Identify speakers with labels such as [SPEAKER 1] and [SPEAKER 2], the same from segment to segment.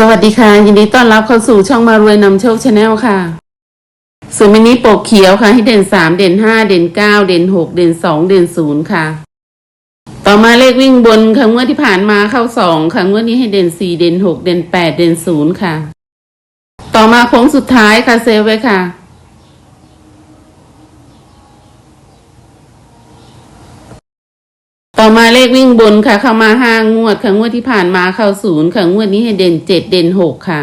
[SPEAKER 1] สวัสดีค่ะ ยินดีต้อนรับเข้าสู่ช่องมารวยนำโชคชาแนลค่ะส่วนมินิโปกเขียวค่ะให้เด่นสามเด่นห้าเด่นเก้าเด่นหกเด่นสองเด่นศูนย์ค่ะ ต่อมาเลขวิ่งบนค่ะงวดที่ผ่านมาเข้าสองค่ะงวดนี้ให้เด่นสี่เด่นหกเด่นแปดเด่นศูนย์ค่ะ ต่อมาโค้งสุดท้ายค่ะเซฟไว้ค่ะ อมาเลขวิ่งบนค่ะ เข้ามาห้างวดค่ะงวดที่ผ่านมาเข้าศูนย์ค่ะงวดนี้ให้เด่นเจ็ดเด่นหกค่ะ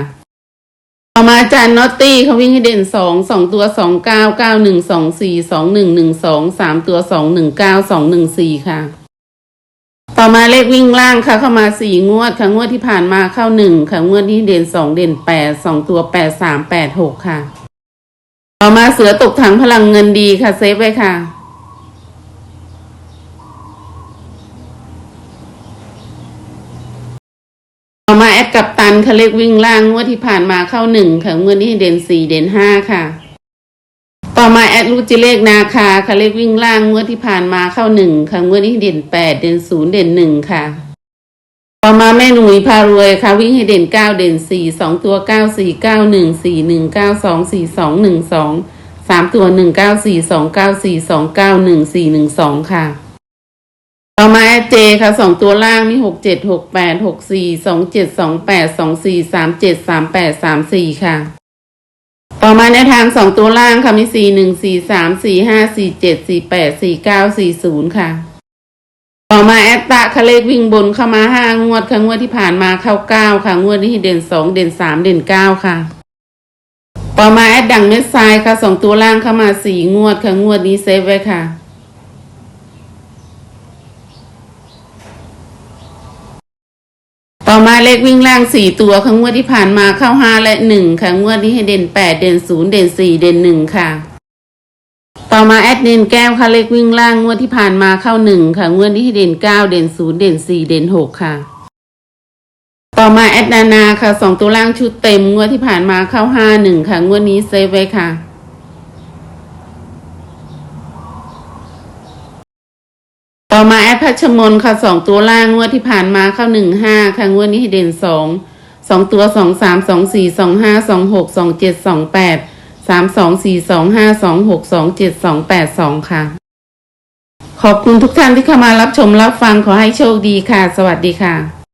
[SPEAKER 1] ต่อมาอาจารย์นอตตี้เขาวิ่งให้เด่นสองสองตัวสองเก้าเก้าหนึ่งสองสี่สองหนึ่งหนึ่งสองสามตัวสองหนึ่งเก้าสองหนึ่งสี่ค่ะ ต่อมาเลขวิ่งล่างค่ะ เข้ามาสี่งวดค่ะงวดที่ผ่านมาเข้าหนึ่งค่ะงวดนี้เด่นสองเด่นแปดสองตัวแปดสามแปดหกค่ะ ต่อมาเสือตกถังพลังเงินดีค่ะเซฟไว้ค่ะ ต่อมาแอดกับตันค่ะเลขวิ่งล่างงวดที่ผ่านมาเข้าหนึ่งค่ะงวดนี้เด่นสี่เด่นห้าค่ะ ต่อมาแอดรูจิเลขนาคาค่ะเลขวิ่งล่างงวดที่ผ่านมาเข้าหนึ่งค่ะงวดนี้เด่นแปดเด่นศูนย์เด่นหนึ่งค่ะ ต่อมาแม่หนุ่ยพารวยค่ะวิ่งให้เด่นเก้าเด่นสี่สองตัวเก้าสี่เก้าหนึ่งสี่หนึ่งเก้าสองสี่สองหนึ่งสองสามตัวหนึ่งเก้าสี่สองเก้าสี่สองเก้าหนึ่งสี่หนึ่งสองค่ะ ต่อมาแอดเจค่ะสองตัวล่างนี่หกเจ็ดหกแปดหกสี่สองเจ็ดสองแปดสองสี่สามเจ็ดสามแปดสามสี่ค่ะ ต่อมาในทางสองตัวล่างค่ะมีสี่หนึ่งสี่สามสี่ห้าสี่เจ็ดสี่แปดสี่เก้าสี่ศูนย์ค่ะ ต่อมาแอดตะค่ะเลขวิ่งบนเข้ามาห้างวดค่ะงวดที่ผ่านมาเข้าเก้าค่ะ งวดนี้เด่นสองเด่นสามเด่นเก้าค่ะต่อมาแอดดังเม็ดทรายค่ะสองตัวล่างเข้ามาสี่งวดค่ะงวดนี้เซฟไว้ค่ะ ต่อมาเลขวิ่งล่างสี่ตัวค่ะงวดที่ผ่านมาเข้าห้าและหนึ่งค่ะงวดนี้ให้เด่นแปดเด่นศูนย์เด่นสี่เด่นหนึ่งค่ะ ต่อมาแอดเนนแก้วค่ะเลขวิ่งล่างงวดที่ผ่านมาเข้าหนึ่งค่ะงวดนี้ให้เด่นเก้าเด่นศูนย์เด่นสี่เด่นหกค่ะ ต่อมาแอดนานาค่ะสองตัวล่างชุดเต็มงวดที่ผ่านมาเข้าห้าหนึ่งค่ะงวดนี้เซฟไว้ค่ะ ต่อมาแอปพัชมนค่ะสองตัวล่างงวดที่ผ่านมาเข้าหนึ่งห้าค่ะงวดนี้ให้เด่นสองสองตัวสองสามสองสี่สองห้าสองหกสองเจ็ดสองแปดสามสองสี่สองห้าสองหกสองเจ็ดสองแปดสองค่ะ ขอบคุณทุกท่านที่เข้ามารับชมรับฟังขอให้โชคดีค่ะ สวัสดีค่ะ